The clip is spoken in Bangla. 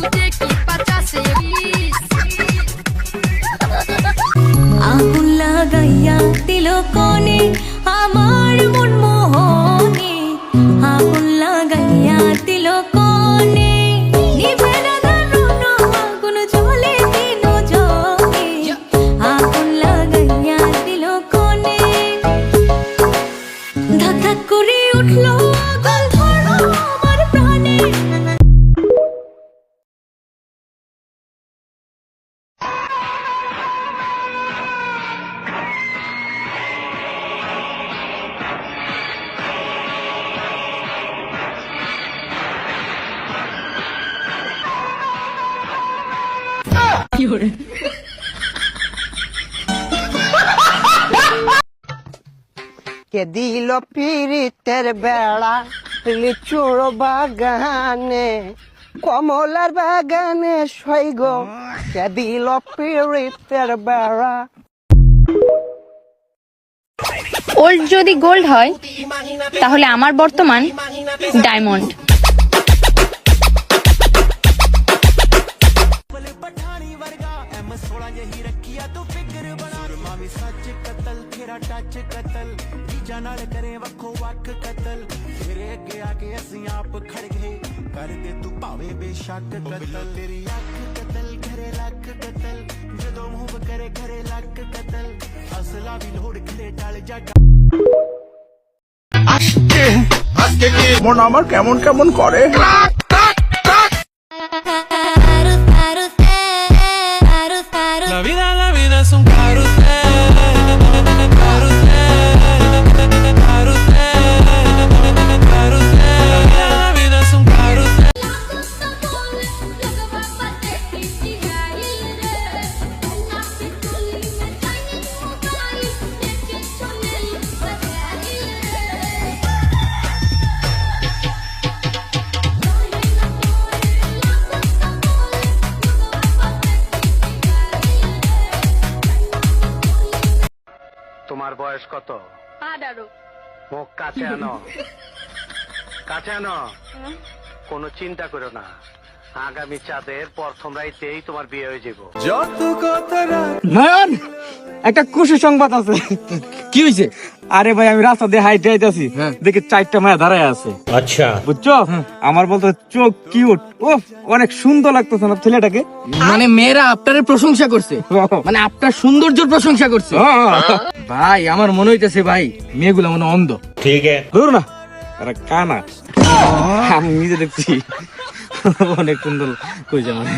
Take the কে দিল পিরিতের বেড়া লিচুর বাগানে কমলার বাগানে সৈগ কে দিল পিরিতের বেড়া? ওল্ড যদি গোল্ড হয় তাহলে আমার বর্তমান ডায়মন্ড আজকে কি মন আমার কেমন কেমন করে La vida, some kind তোমার বয়স কত? মুখ কাছে আনো। কাছে আনো। কোনো চিন্তা করো না। আগামী চাঁদের প্রথম রাইতেই তোমার বিয়ে হয়ে যাব যত কথা রাখ নয়ন একটা খুশি সংবাদ আছে। কি হয়েছে আরে ভাই আমি রাস্তা দিয়ে হাইটে আইতাছি। দেখি চারটা মায়া দাঁড়ায় আছে। আচ্ছা। বুঝছ? আমার বলতো চোখ কিউট। ও অনেক সুন্দর লাগতেছে না ছেলেটাকে? মানে মেয়েরা আপনার প্রশংসা করছে। মানে আপনার সৌন্দর্যের প্রশংসা করছে। ভাই আমার মনে হইতেছে ভাই মেয়েগুলো মনে হয় অন্ধ। ধরু না। আরে কানা। আমি নিজে দেখছি। অনেক সুন্দর কইছে মানে